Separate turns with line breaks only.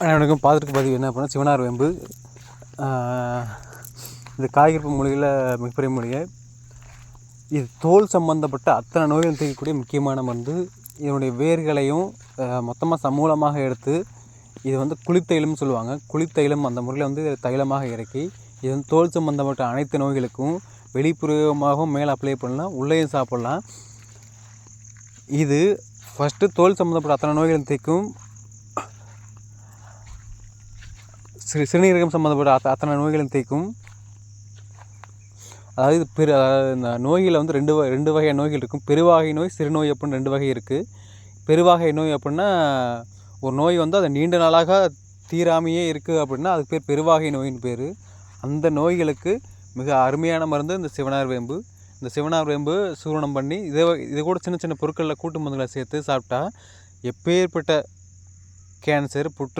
அனைவருக்கும் பார்த்துட்டு பதிவு என்ன பண்ணால் சிவனார் வேம்பு. இது காய்கறிப்பு மொழியில் மிகப்பெரிய மொழியை இது தோல் சம்பந்தப்பட்ட அத்தனை நோய்கள் தீர்க்கக்கூடிய முக்கியமான மருந்து. இதனுடைய வேர்களையும் மொத்தமாக சமூலமாக எடுத்து இது வந்து குளித்தைலம்னு சொல்லுவாங்க. குளித்தைலம் அந்த முறையில் வந்து தைலமாக இறக்கி இது வந்து தோல் சம்பந்தப்பட்ட அனைத்து நோய்களுக்கும் வெளிப்புறமாகவும் மேலே அப்ளை பண்ணலாம் உள்ளேயும் சாப்பிட்லாம். இது ஃபஸ்ட்டு தோல் சம்மந்தப்பட்ட அத்தனை நோய்களும் தீர்க்கும். சிறு சிறுநீரகம் சம்மந்தப்பட்ட அத்த அத்தனை நோய்களும் தேய்க்கும் அதாவது இது பெரு அதாவது இந்த நோய்களில் வந்து ரெண்டு ரெண்டு வகையான நோய்கள் இருக்கும். பெருவாகை நோய் சிறுநோய் அப்படின்னு ரெண்டு வகை இருக்குது பெருவாகை நோய் அப்படின்னா ஒரு நோய் வந்து அது நீண்ட நாளாக தீராமையே இருக்குது அப்படின்னா அதுக்கு பேர் பெருவாகை நோயின் பேர். அந்த நோய்களுக்கு மிக அருமையான மருந்து இந்த சிவனார் வேம்பு. இந்த சிவனார் வேம்பு சூரணம் பண்ணி இதை இதை கூட சின்ன சின்ன பொருட்களில் கூட்டு மருந்துகளை சேர்த்து சாப்பிட்டா எப்பேற்பட்ட கேன்சர் புற்று